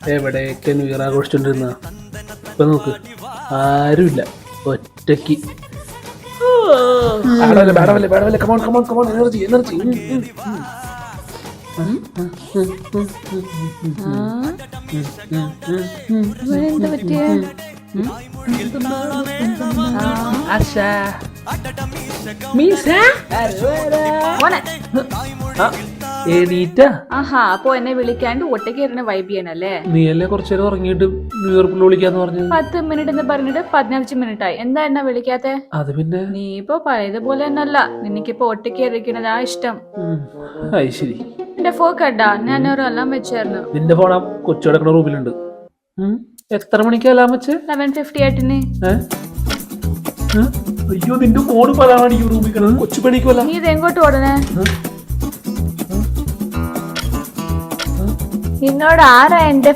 എവിടെയൊക്കെ new year ആഘോഷിച്ചോണ്ടിരുന്ന ഇപ്പൊ നോക്ക്. ആരുമില്ല. ഒറ്റയ്ക്ക്. എനർജി എനർജി എണീറ്റ ആഹാ അപ്പൊ എന്നെ വിളിക്കാണ്ട് ഒറ്റയ്ക്ക് ഇരുന്ന് വൈബ് ചെയ്യണല്ലേ? നീ അല്ലേ കുറച്ചു നേരം ഉറങ്ങിയിട്ട് ന്യൂയോർക്കിൽ വിളിക്കാന്ന് പറഞ്ഞു പത്ത് മിനിറ്റ് എന്ന് പറഞ്ഞിട്ട് പതിനഞ്ച് മിനിറ്റ് ആയി. എന്താ എന്നെ വിളിക്കാത്തെ? അത് പിന്നെ? നീ ഇപ്പൊ പഴയതുപോലെ തന്നെയല്ല നിനക്കിപ്പോ ഒറ്റയ്ക്ക് ഇരിക്കണതാ ഇഷ്ടം. ശരി. എന്റെ ഫോൺ കണ്ടാ? ഞാൻ ഒരു എല്ലാം വെച്ചായിരുന്നു. നിന്റെ ഫോൺ ആ കൊച്ചു റൂമിലുണ്ട്. എത്ര എത്ര മണിക്കല്ലാൻ വെച്ച്? Eleven fifty? ഏ? അയ്യോ നിന്റെ ഫോൺ പതാണ് ഈ റൂമിൽ കൊച്ചു പണിക്കല്ല നീ ഇത് എങ്ങോട്ട് ഓടണേ നിന്നോട് ആരാ എന്റെ